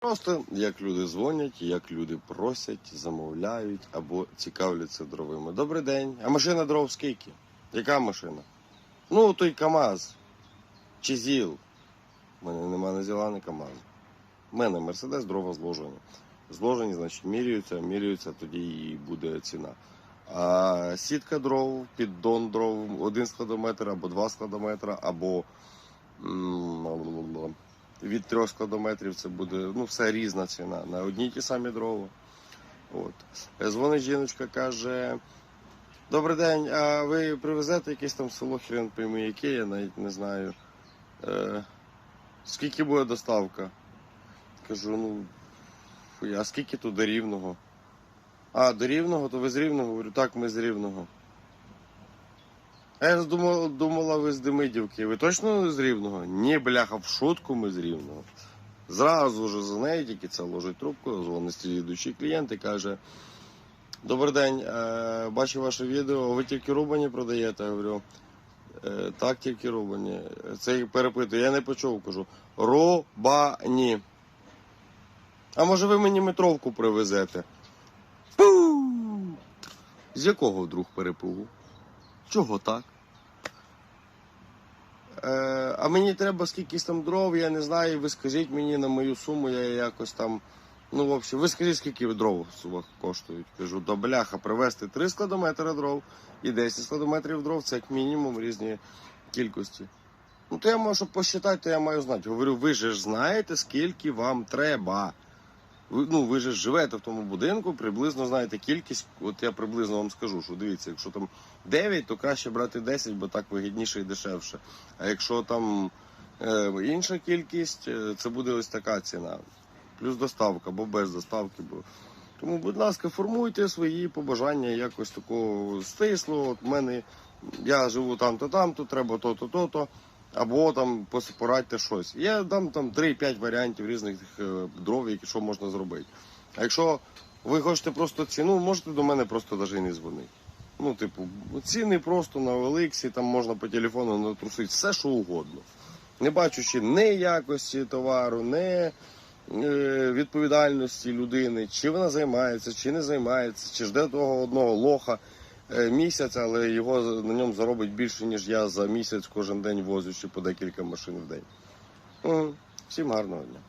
Просто як люди дзвонять, як люди просять, замовляють або цікавляться дровами. Добрий день. А машина дров скільки? Яка машина? Ну, той КАМАЗ. Чи ЗІЛ. У мене нема ні ЗІЛа, ні КАМАЗу. У мене Мерседес дрова зложені. Зложені, значить, міряються, міряються, тоді і буде ціна. А сітка дров, піддон дров, один складометр або два складометра, або від трьох складометрів це буде ну, все різна ціна. На одні ті самі дрова. От. Е, Дзвонить жіночка, каже: Добрий день, а ви привезете якесь там село хрен пойми, яке, я навіть не знаю. Е, скільки буде доставка? Кажу, ну, а скільки тут до рівного? А, до рівного, то ви з рівного? Говорю, так, ми з рівного. А я думала, думала, ви з Демидівки. Ви точно з рівного? Ні, бляха, в шутку ми з рівного. Зразу ж за неї тільки це ложить трубку, дзвонить слідуючий клієнт і каже: Добрий день, е, бачу ваше відео, ви тільки рубані продаєте? Я говорю, «Е, так, тільки рубані. Це перепитую, я не почув, кажу. Рубані. А може ви мені метровку привезете? Пу! З якого вдруг перепугу? Чого так? Е, а мені треба скількись там дров, я не знаю, ви скажіть мені на мою суму, я якось там. Ну, в общем, ви скажіть, скільки дров коштують. Кажу, до бляха привезти 3 складометри дров і 10 складометрів дров це як мінімум різні кількості. Ну, то я можу, посчитати, то я маю знати. Говорю, ви ж знаєте, скільки вам треба. Ну, ви ж живете в тому будинку, приблизно знаєте кількість. От я приблизно вам скажу, що дивіться, якщо там 9, то краще брати 10, бо так вигідніше і дешевше. А якщо там е, інша кількість, е, це буде ось така ціна. Плюс доставка, або без доставки. Бо... Тому, будь ласка, формуйте свої побажання якось такого стисло. От мене я живу там-то, там-то, треба то-то, то-то. Або там порадьте щось. Я дам там 3-5 варіантів різних е, дров, які що можна зробити. А якщо ви хочете просто ціну, можете до мене просто навіть не дзвонити. Ну, типу, ціни просто на Олексі, там можна по телефону натрусити все, що угодно. Не бачучи ні якості товару, ні е, відповідальності людини, чи вона займається, чи не займається, чи жде того одного лоха місяць, але його на ньому заробить більше, ніж я за місяць кожен день возячи по декілька машин в день. Угу. Всім гарного дня.